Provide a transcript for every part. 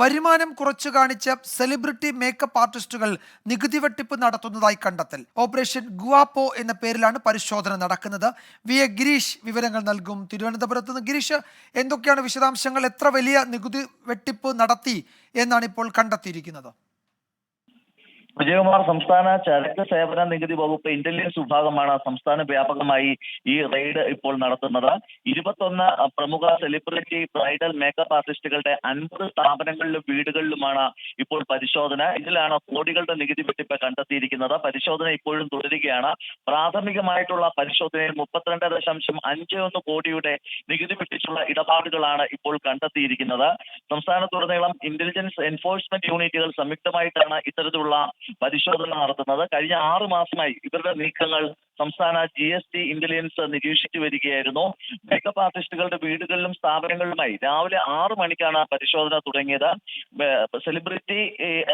വരുമാനം കുറച്ചു കാണിച്ച സെലിബ്രിറ്റി മേക്കപ്പ് ആർട്ടിസ്റ്റുകൾ നികുതി വെട്ടിപ്പ് നടത്തുന്നതായി കണ്ടെത്തൽ. ഓപ്പറേഷൻ ഗുവാപ്പോ എന്ന പേരിലാണ് പരിശോധന നടക്കുന്നത്. വി എ ഗിരീഷ് വിവരങ്ങൾ നൽകും. തിരുവനന്തപുരത്ത് നിന്ന് ഗിരീഷ് എന്തൊക്കെയാണ് വിശദാംശങ്ങൾ? എത്ര വലിയ നികുതി വെട്ടിപ്പ് നടത്തി എന്നാണ് ഇപ്പോൾ കണ്ടെത്തിയിരിക്കുന്നത്. വിജയകുമാർ സംസ്ഥാന ചരക്ക് സേവന നികുതി വകുപ്പ് ഇന്റലിജൻസ് വിഭാഗമാണ് സംസ്ഥാന വ്യാപകമായി ഈ റെയ്ഡ് ഇപ്പോൾ നടത്തുന്നത്. ഇരുപത്തൊന്ന് പ്രമുഖ സെലിബ്രിറ്റി ബ്രൈഡൽ മേക്കപ്പ് ആർട്ടിസ്റ്റുകളുടെ അൻപത് സ്ഥാപനങ്ങളിലും വീടുകളിലുമാണ് ഇപ്പോൾ പരിശോധന. ഇതിലാണ് കോടികളുടെ നികുതി വെട്ടിപ്പ് കണ്ടെത്തിയിരിക്കുന്നത്. പരിശോധന ഇപ്പോഴും തുടരുകയാണ്. പ്രാഥമികമായിട്ടുള്ള പരിശോധനയിൽ മുപ്പത്തിരണ്ട് ദശാംശം അഞ്ച് ഒന്ന് കോടിയുടെ നികുതി വെട്ടിച്ചുള്ള ഇടപാടുകളാണ് ഇപ്പോൾ കണ്ടെത്തിയിരിക്കുന്നത്. സംസ്ഥാനത്തുടനീളം ഇന്റലിജൻസ് എൻഫോഴ്സ്മെന്റ് യൂണിറ്റുകൾ സംയുക്തമായിട്ടാണ് ഇത്തരത്തിലുള്ള പരിശോധന നടത്തുന്നത് കഴിഞ്ഞ ആറ് മാസമായി ഇവരുടെ നീക്കങ്ങൾ സംസ്ഥാന ജി എസ് ടി ഇന്റലിജൻസ് നിരീക്ഷിച്ചു വരികയായിരുന്നു. മേക്കപ്പ് ആർട്ടിസ്റ്റുകളുടെ വീടുകളിലും സ്ഥാപനങ്ങളിലുമായി രാവിലെ ആറ് മണിക്കാണ് പരിശോധന തുടങ്ങിയത്. സെലിബ്രിറ്റി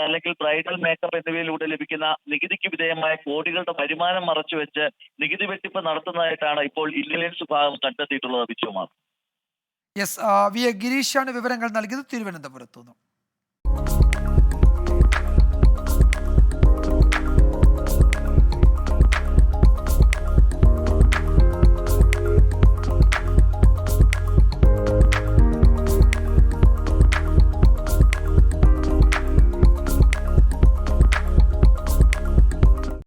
അല്ലെങ്കിൽ ബ്രൈഡൽ മേക്കപ്പ് എന്നിവയിലൂടെ ലഭിക്കുന്ന നികുതിക്ക് വിധേയമായ കോടികളുടെ വരുമാനം മറച്ചുവെച്ച് നികുതി വെട്ടിപ്പ് നടത്തുന്നതായിട്ടാണ് ഇപ്പോൾ ഇന്റലിജൻസ് വിഭാഗം കണ്ടെത്തിയിട്ടുള്ളത് വിജയകുമാർ. യെസ് വി എ ഗിരീഷാണ് വിവരങ്ങൾ നൽകിയത്. തിരുവനന്തപുരത്തു നിന്നും.